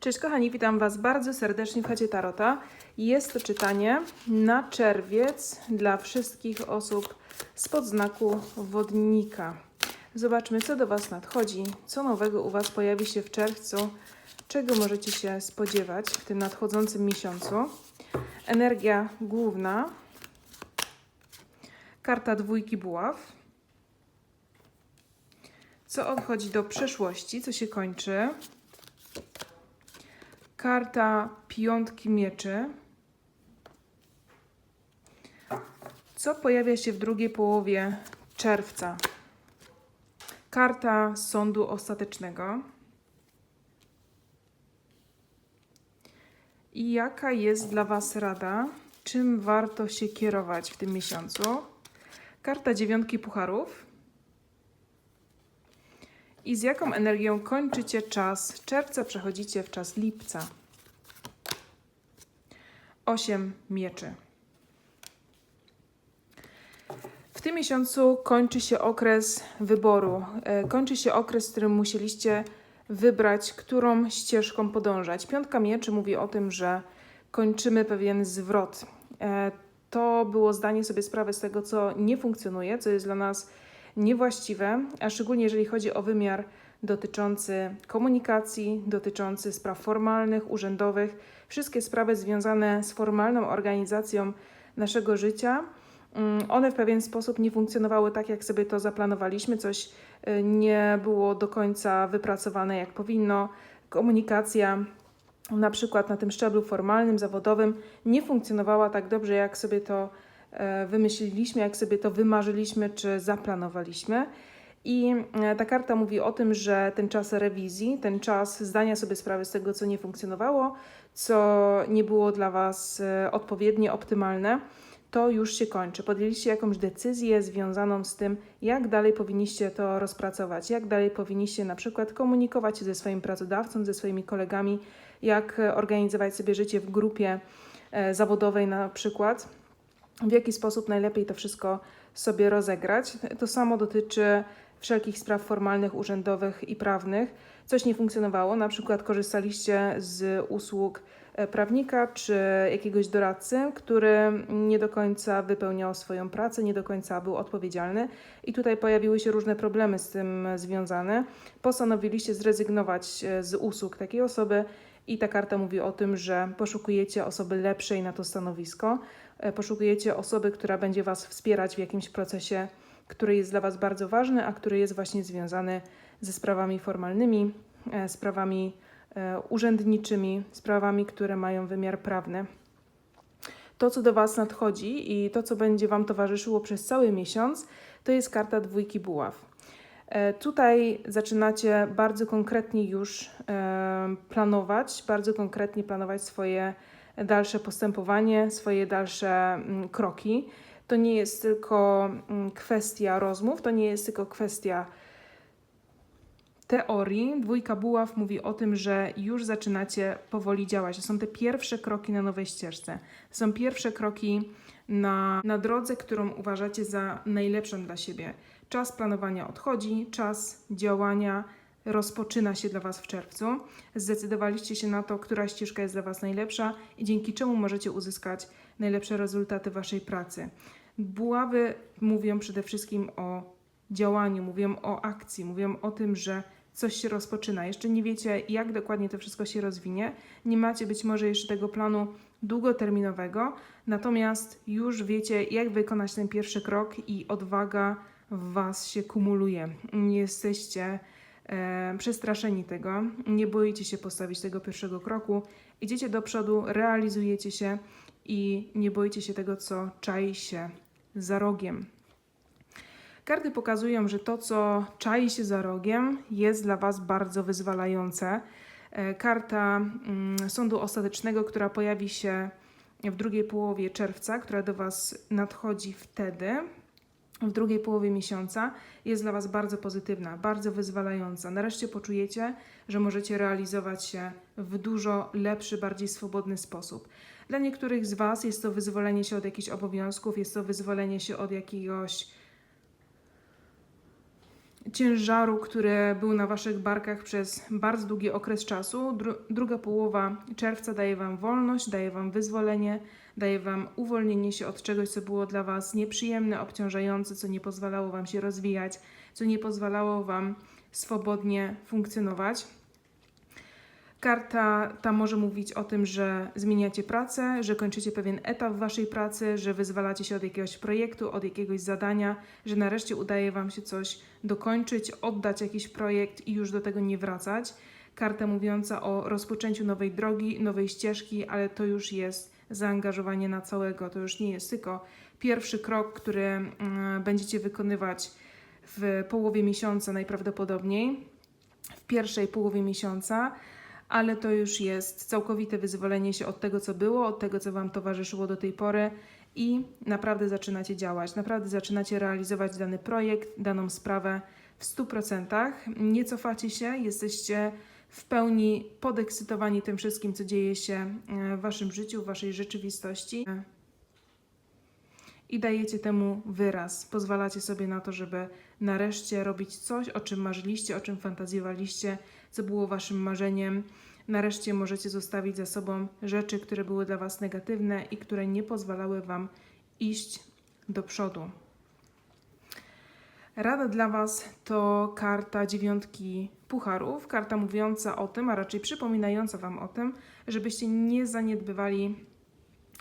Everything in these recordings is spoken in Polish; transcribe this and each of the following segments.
Cześć kochani, witam Was bardzo serdecznie w chacie Tarota. Jest to czytanie na czerwiec dla wszystkich osób spod znaku wodnika. Zobaczmy, co do Was nadchodzi, co nowego u Was pojawi się w czerwcu, czego możecie się spodziewać w tym nadchodzącym miesiącu. Energia główna, karta dwójki buław. Co odchodzi do przeszłości, co się kończy. Karta piątki mieczy. Co pojawia się w drugiej połowie czerwca? Karta sądu ostatecznego. I jaka jest dla Was rada? Czym warto się kierować w tym miesiącu? Karta dziewiątki pucharów. I z jaką energią kończycie czas czerwca, przechodzicie w czas lipca? Osiem mieczy. W tym miesiącu kończy się okres wyboru. E, Kończy się okres, w którym musieliście wybrać, którą ścieżką podążać. Piątka mieczy mówi o tym, że kończymy pewien zwrot. E, To było zdanie sobie sprawy z tego, co nie funkcjonuje, co jest dla nas niewłaściwe, a szczególnie jeżeli chodzi o wymiar dotyczący komunikacji, dotyczący spraw formalnych, urzędowych, wszystkie sprawy związane z formalną organizacją naszego życia. mm, One w pewien sposób nie funkcjonowały tak, jak sobie to zaplanowaliśmy, coś y, nie było do końca wypracowane jak powinno. Komunikacja, na przykład na tym szczeblu formalnym, zawodowym, nie funkcjonowała tak dobrze, jak sobie to wymyśliliśmy, jak sobie to wymarzyliśmy czy zaplanowaliśmy. I e, ta karta mówi o tym, że ten czas rewizji, ten czas zdania sobie sprawy z tego, co nie funkcjonowało, co nie było dla Was e, odpowiednio optymalne, to już się kończy. Podjęliście jakąś decyzję związaną z tym, jak dalej powinniście to rozpracować, jak dalej powinniście na przykład komunikować się ze swoim pracodawcą, ze swoimi kolegami, jak e, organizować sobie życie w grupie e, zawodowej na przykład w jaki sposób najlepiej to wszystko sobie rozegrać. To samo dotyczy wszelkich spraw formalnych, urzędowych i prawnych. Coś nie funkcjonowało, na przykład korzystaliście z usług e, prawnika czy jakiegoś doradcy, który nie do końca wypełniał swoją pracę, nie do końca był odpowiedzialny i tutaj pojawiły się różne problemy z tym związane. Postanowiliście zrezygnować e, z usług takiej osoby i ta karta mówi o tym, że poszukujecie osoby lepszej na to stanowisko, poszukujecie osoby, która będzie Was wspierać w jakimś procesie, który jest dla Was bardzo ważny, a który jest właśnie związany ze sprawami formalnymi, e, sprawami e, urzędniczymi, sprawami, które mają wymiar prawny. To, co do Was nadchodzi i to, co będzie Wam towarzyszyło przez cały miesiąc, to jest karta dwójki buław. E, Tutaj zaczynacie bardzo konkretnie już e, planować, bardzo konkretnie planować swoje dalsze postępowanie, swoje dalsze mm, kroki. To nie jest tylko mm, kwestia rozmów, to nie jest tylko kwestia teorii. Dwójka buław mówi o tym, że już zaczynacie powoli działać. To są te pierwsze kroki na nowej ścieżce. To są pierwsze kroki na, na drodze, którą uważacie za najlepszą dla siebie. Czas planowania odchodzi, czas działania rozpoczyna się dla Was w czerwcu. Zdecydowaliście się na to, która ścieżka jest dla Was najlepsza i dzięki czemu możecie uzyskać najlepsze rezultaty Waszej pracy. Buławy mówią przede wszystkim o działaniu, mówią o akcji, mówią o tym, że coś się rozpoczyna. Jeszcze nie wiecie, jak dokładnie to wszystko się rozwinie. Nie macie być może jeszcze tego planu długoterminowego, natomiast już wiecie, jak wykonać ten pierwszy krok i odwaga w Was się kumuluje. Nie jesteście przestraszeni tego, nie boicie się postawić tego pierwszego kroku, idziecie do przodu, realizujecie się i nie boicie się tego, co czai się za rogiem. Karty pokazują, że to, co czai się za rogiem, jest dla Was bardzo wyzwalające. E, Karta mm, sądu ostatecznego, która pojawi się w drugiej połowie czerwca, która do Was nadchodzi wtedy, w drugiej połowie miesiąca, jest dla Was bardzo pozytywna, bardzo wyzwalająca. Nareszcie poczujecie, że możecie realizować się w dużo lepszy, bardziej swobodny sposób. Dla niektórych z Was jest to wyzwolenie się od jakichś obowiązków, jest to wyzwolenie się od jakiegoś ciężaru, który był na Waszych barkach przez bardzo długi okres czasu. Dru druga połowa czerwca daje Wam wolność, daje Wam wyzwolenie, daje Wam uwolnienie się od czegoś, co było dla Was nieprzyjemne, obciążające, co nie pozwalało Wam się rozwijać, co nie pozwalało Wam swobodnie funkcjonować. Karta ta może mówić o tym, że zmieniacie pracę, że kończycie pewien etap waszej pracy, że wyzwalacie się od jakiegoś projektu, od jakiegoś zadania, że nareszcie udaje wam się coś dokończyć, oddać jakiś projekt i już do tego nie wracać. Karta mówiąca o rozpoczęciu nowej drogi, nowej ścieżki, ale to już jest zaangażowanie na całego. To już nie jest tylko pierwszy krok, który mm, będziecie wykonywać w połowie miesiąca najprawdopodobniej, w pierwszej połowie miesiąca ale to już jest całkowite wyzwolenie się od tego, co było, od tego, co Wam towarzyszyło do tej pory i naprawdę zaczynacie działać, naprawdę zaczynacie realizować dany projekt, daną sprawę w 100%. Nie cofacie się, jesteście w pełni podekscytowani tym wszystkim, co dzieje się e, w Waszym życiu, w Waszej rzeczywistości. I dajecie temu wyraz. Pozwalacie sobie na to, żeby nareszcie robić coś, o czym marzyliście, o czym fantazjowaliście, co było Waszym marzeniem. Nareszcie możecie zostawić za sobą rzeczy, które były dla Was negatywne i które nie pozwalały Wam iść do przodu. Rada dla Was to karta dziewiątki pucharów, karta mówiąca o tym, a raczej przypominająca Wam o tym, żebyście nie zaniedbywali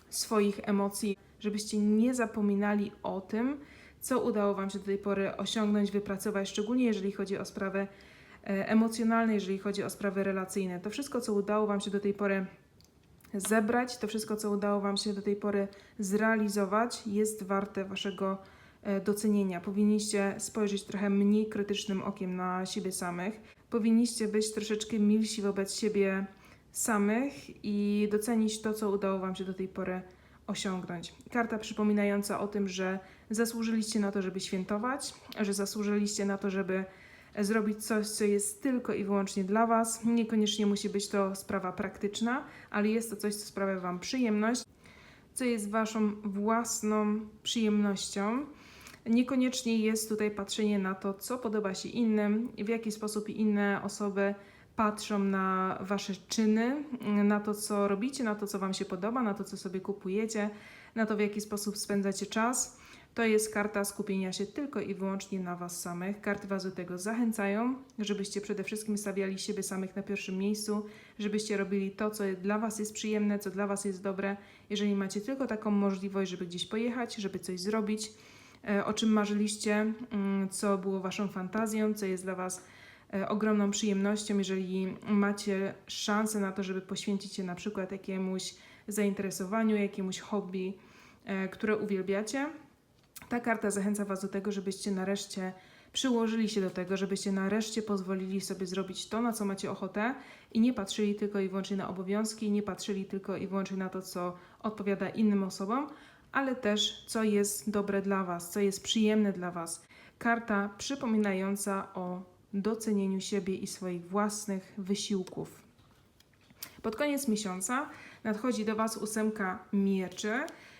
swoich emocji, żebyście nie zapominali o tym, co udało Wam się do tej pory osiągnąć, wypracować, szczególnie jeżeli chodzi o sprawy e, emocjonalne, jeżeli chodzi o sprawy relacyjne. To wszystko, co udało Wam się do tej pory zebrać, to wszystko, co udało Wam się do tej pory zrealizować, jest warte Waszego e, docenienia. Powinniście spojrzeć trochę mniej krytycznym okiem na siebie samych. Powinniście być troszeczkę milsi wobec siebie samych i docenić to, co udało Wam się do tej pory osiągnąć. Karta przypominająca o tym, że zasłużyliście na to, żeby świętować, że zasłużyliście na to, żeby zrobić coś, co jest tylko i wyłącznie dla Was. Niekoniecznie musi być to sprawa praktyczna, ale jest to coś, co sprawia Wam przyjemność, co jest Waszą własną przyjemnością. Niekoniecznie jest tutaj patrzenie na to, co podoba się innym, w jaki sposób inne osoby patrzą na Wasze czyny, na to, co robicie, na to, co Wam się podoba, na to, co sobie kupujecie, na to, w jaki sposób spędzacie czas. To jest karta skupienia się tylko i wyłącznie na Was samych. Karty Was do tego zachęcają, żebyście przede wszystkim stawiali siebie samych na pierwszym miejscu, żebyście robili to, co dla Was jest przyjemne, co dla Was jest dobre. Jeżeli macie tylko taką możliwość, żeby gdzieś pojechać, żeby coś zrobić, e, o czym marzyliście, mm, co było Waszą fantazją, co jest dla Was ogromną przyjemnością, jeżeli macie szansę na to, żeby poświęcić się na przykład jakiemuś zainteresowaniu, jakiemuś hobby, e, które uwielbiacie. Ta karta zachęca Was do tego, żebyście nareszcie przyłożyli się do tego, żebyście nareszcie pozwolili sobie zrobić to, na co macie ochotę i nie patrzyli tylko i wyłącznie na obowiązki, nie patrzyli tylko i wyłącznie na to, co odpowiada innym osobom, ale też co jest dobre dla Was, co jest przyjemne dla Was. Karta przypominająca o docenieniu siebie i swoich własnych wysiłków. Pod koniec miesiąca nadchodzi do Was ósemka mieczy.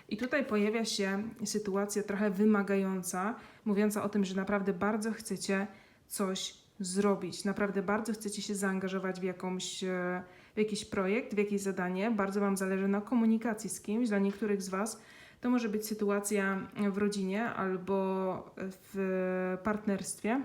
I tutaj pojawia się sytuacja trochę wymagająca, mówiąca o tym, że naprawdę bardzo chcecie coś zrobić, naprawdę bardzo chcecie się zaangażować w, jakąś, e, w jakiś projekt, w jakieś zadanie, bardzo Wam zależy na komunikacji z kimś. Dla niektórych z Was to może być sytuacja w rodzinie albo w partnerstwie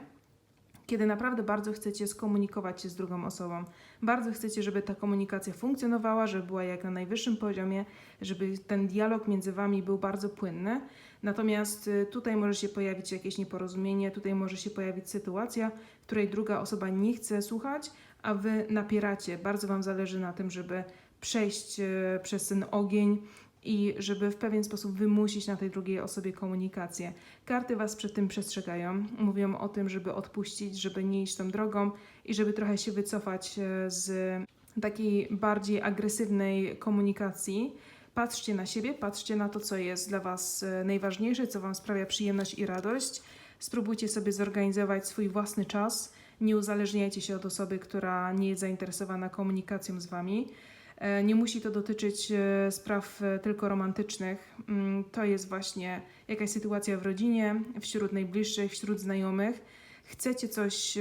kiedy naprawdę bardzo chcecie skomunikować się z drugą osobą. Bardzo chcecie, żeby ta komunikacja funkcjonowała, żeby była jak na najwyższym poziomie, żeby ten dialog między Wami był bardzo płynny. Natomiast y, tutaj może się pojawić jakieś nieporozumienie, tutaj może się pojawić sytuacja, w której druga osoba nie chce słuchać, a Wy napieracie. Bardzo Wam zależy na tym, żeby przejść y, przez ten ogień, i żeby w pewien sposób wymusić na tej drugiej osobie komunikację. Karty Was przed tym przestrzegają, mówią o tym, żeby odpuścić, żeby nie iść tą drogą i żeby trochę się wycofać e, z takiej bardziej agresywnej komunikacji. Patrzcie na siebie, patrzcie na to, co jest dla Was e, najważniejsze, co Wam sprawia przyjemność i radość. Spróbujcie sobie zorganizować swój własny czas. Nie uzależniajcie się od osoby, która nie jest zainteresowana komunikacją z Wami. E, nie musi to dotyczyć e, spraw e, tylko romantycznych. Mm, to jest właśnie jakaś sytuacja w rodzinie, wśród najbliższych, wśród znajomych. chcecie coś,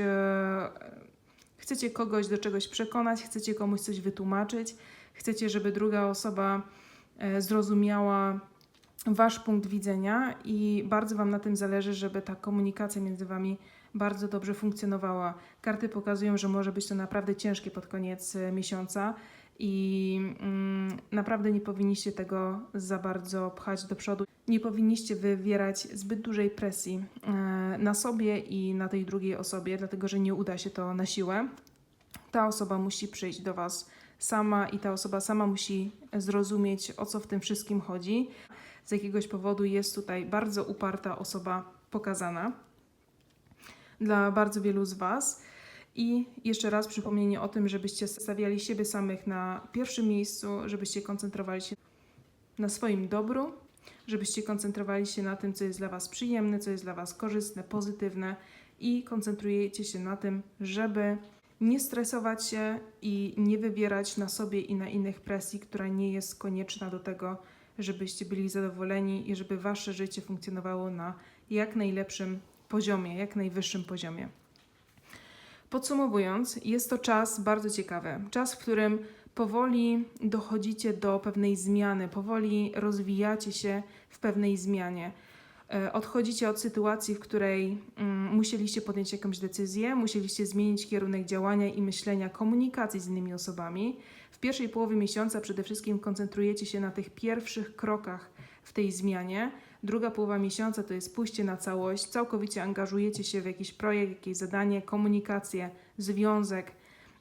chcecie kogoś do czegoś przekonać, chcecie komuś coś wytłumaczyć, chcecie, żeby druga osoba zrozumiała Wasz punkt widzenia i bardzo Wam na tym zależy, żeby ta komunikacja między Wami bardzo dobrze funkcjonowała. Karty pokazują, że może być to naprawdę ciężkie pod koniec miesiąca i mm, naprawdę nie powinniście tego za bardzo pchać do przodu. Nie powinniście wywierać zbyt dużej presji e, na sobie i na tej drugiej osobie, dlatego że nie uda się to na siłę. Ta osoba musi przyjść do Was sama i ta osoba sama musi zrozumieć, o co w tym wszystkim chodzi. Z jakiegoś powodu jest tutaj bardzo uparta osoba pokazana dla bardzo wielu z Was. I jeszcze raz przypomnienie o tym, żebyście stawiali siebie samych na pierwszym miejscu, żebyście koncentrowali się na swoim dobru, żebyście koncentrowali się na tym, co jest dla Was przyjemne, co jest dla Was korzystne, pozytywne i koncentrujecie się na tym, żeby nie stresować się i nie wywierać na sobie i na innych presji, która nie jest konieczna do tego, żebyście byli zadowoleni i żeby Wasze życie funkcjonowało na jak najlepszym poziomie, jak najwyższym poziomie. Podsumowując, jest to czas bardzo ciekawy. Czas, w którym powoli dochodzicie do pewnej zmiany, powoli rozwijacie się w pewnej zmianie. E, Odchodzicie od sytuacji, w której mm, musieliście podjąć jakąś decyzję, musieliście zmienić kierunek działania i myślenia, komunikacji z innymi osobami. W pierwszej połowie miesiąca przede wszystkim koncentrujecie się na tych pierwszych krokach w tej zmianie. Druga połowa miesiąca to jest pójście na całość, całkowicie angażujecie się w jakiś projekt, jakieś zadanie, komunikację, związek,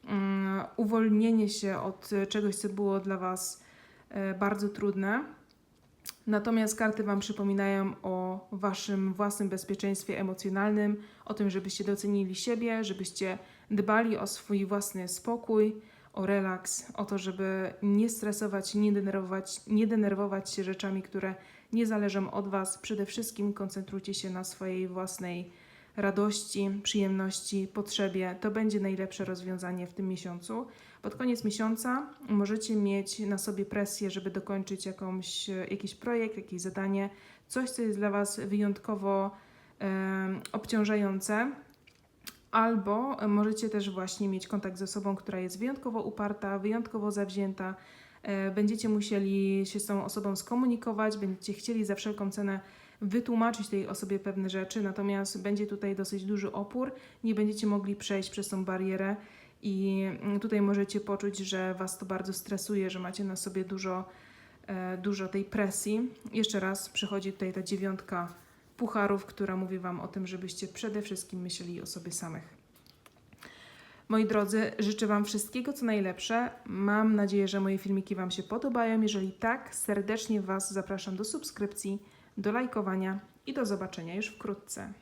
mm, uwolnienie się od czegoś, co było dla Was e, bardzo trudne. Natomiast karty Wam przypominają o Waszym własnym bezpieczeństwie emocjonalnym, o tym, żebyście docenili siebie, żebyście dbali o swój własny spokój, o relaks, o to, żeby nie stresować, nie denerwować, nie denerwować się rzeczami, które nie zależą od Was. Przede wszystkim koncentrujcie się na swojej własnej radości, przyjemności, potrzebie. To będzie najlepsze rozwiązanie w tym miesiącu. Pod koniec miesiąca możecie mieć na sobie presję, żeby dokończyć jakąś, jakiś projekt, jakieś zadanie, coś, co jest dla Was wyjątkowo e, obciążające. Albo możecie też właśnie mieć kontakt z osobą, która jest wyjątkowo uparta, wyjątkowo zawzięta. E, Będziecie musieli się z tą osobą skomunikować, będziecie chcieli za wszelką cenę wytłumaczyć tej osobie pewne rzeczy, natomiast będzie tutaj dosyć duży opór, nie będziecie mogli przejść przez tą barierę i mm, tutaj możecie poczuć, że Was to bardzo stresuje, że macie na sobie dużo, e, dużo tej presji. Jeszcze raz przychodzi tutaj ta dziewiątka pucharów, która mówi Wam o tym, żebyście przede wszystkim myśleli o sobie samych. Moi drodzy, życzę Wam wszystkiego co najlepsze. Mam nadzieję, że moje filmiki Wam się podobają. Jeżeli tak, serdecznie Was zapraszam do subskrypcji, do lajkowania i do zobaczenia już wkrótce.